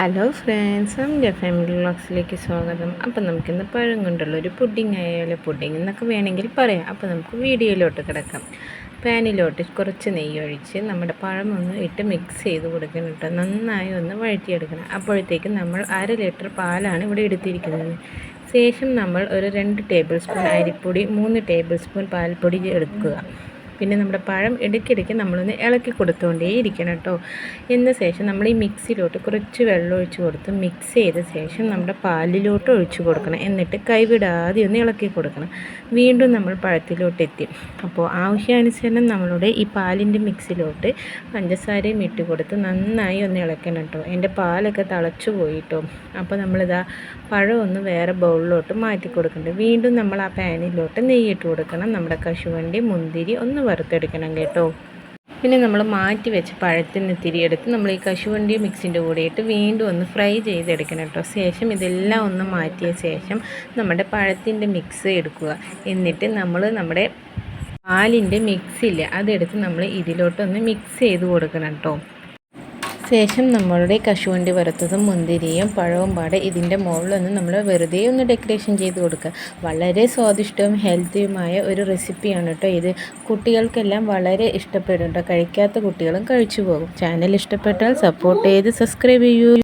Hello friends എന്റെ family വ്ളോഗ്സിലേക്ക് സ്വാഗതം. അപ്പോൾ നമുക്കിന്ന് പഴം കൊണ്ടുള്ള ഒരു പുഡിംഗ് ആയാലും പുഡിംഗ് എന്നൊക്കെ വേണമെങ്കിൽ പറയാം. അപ്പോൾ നമുക്ക് വീഡിയോയിലോട്ട് കിടക്കാം. പാനിലോട്ട് കുറച്ച് നെയ്യ് ഒഴിച്ച് നമ്മുടെ പഴം ഒന്ന് ഇട്ട് മിക്സ് ചെയ്ത് കൊടുക്കണം കേട്ടോ. നന്നായി ഒന്ന് വഴറ്റിയെടുക്കണം. അപ്പോഴത്തേക്ക് നമ്മൾ അര ലിറ്റർ പാലാണ് ഇവിടെ എടുത്തിരിക്കുന്നത്. ശേഷം നമ്മൾ ഒരു രണ്ട് ടേബിൾ സ്പൂൺ അരിപ്പൊടി മൂന്ന് ടേബിൾ സ്പൂൺ പാൽപ്പൊടി എടുക്കുക. പിന്നെ നമ്മുടെ പഴം ഇടയ്ക്കിടയ്ക്ക് നമ്മളൊന്ന് ഇളക്കി കൊടുത്തുകൊണ്ടേ ഇരിക്കണം കേട്ടോ. എന്ന ശേഷം നമ്മൾ ഈ മിക്സിയിലോട്ട് കുറച്ച് വെള്ളം ഒഴിച്ച് കൊടുത്ത് മിക്സ് ചെയ്ത ശേഷം നമ്മുടെ പാലിലോട്ട് ഒഴിച്ച് കൊടുക്കണം. എന്നിട്ട് കൈവിടാതെ ഒന്ന് ഇളക്കി കൊടുക്കണം. വീണ്ടും നമ്മൾ പഴത്തിലോട്ട് എത്തി. അപ്പോൾ ആവശ്യാനുസരണം നമ്മളുടെ ഈ പാലിന്റെ മിക്സിലോട്ട് പഞ്ചസാരയും ഇട്ട് കൊടുത്ത് നന്നായി ഒന്ന് ഇളക്കണം കേട്ടോ. എന്റെ പാലൊക്കെ തിളച്ചു പോയിട്ടോ അപ്പോൾ നമ്മളിതാ പഴം ഒന്ന് വേറെ ബൗളിലോട്ട് മാറ്റി കൊടുക്കുന്നുണ്ട് വീണ്ടും നമ്മൾ ആ പാനിലോട്ട് നെയ്യിട്ട് കൊടുക്കണം. നമ്മുടെ കശുവണ്ടി മുന്തിരി ഒന്ന് വറുത്തെടുക്കണം കേട്ടോ. പിന്നെ നമ്മൾ മാറ്റി വെച്ച് പഴത്തിന് തിരിയെടുത്ത് നമ്മൾ ഈ കശുവണ്ടി മിക്സിന്റെ കൂടെ ഇട്ട് വീണ്ടും ഒന്ന് ഫ്രൈ ചെയ്തെടുക്കണം കേട്ടോ. ശേഷം ഇതെല്ലാം ഒന്ന് മാറ്റിയ ശേഷം നമ്മുടെ പഴത്തിന്റെ മിക്സ് എടുക്കുക. എന്നിട്ട് നമ്മൾ നമ്മുടെ പാലിന്റെ മിക്സില്ല അതെടുത്ത് നമ്മൾ ഇതിലോട്ടൊന്ന് മിക്സ് ചെയ്ത് കൊടുക്കണം കേട്ടോ. ശേഷം നമ്മളുടെ കശുവണ്ടി വറുത്തതും മുന്തിരിയും പഴവും പാടെ ഇതിന്റെ മുകളിലൊന്ന് നമ്മൾ വെറുതെ ഒന്ന് ഡെക്കറേഷൻ ചെയ്ത് കൊടുക്കുക. വളരെ സ്വാദിഷ്ടവും ഹെൽത്തിയുമായ ഒരു റെസിപ്പിയാണ് കേട്ടോ ഇത്. കുട്ടികൾക്കെല്ലാം വളരെ ഇഷ്ടപ്പെടും കേട്ടോ. കഴിക്കാത്ത കുട്ടികളും കഴിച്ചു പോകും. ചാനൽ ഇഷ്ടപ്പെട്ടാൽ സപ്പോർട്ട് ചെയ്ത് സബ്സ്ക്രൈബ് ചെയ്യൂ.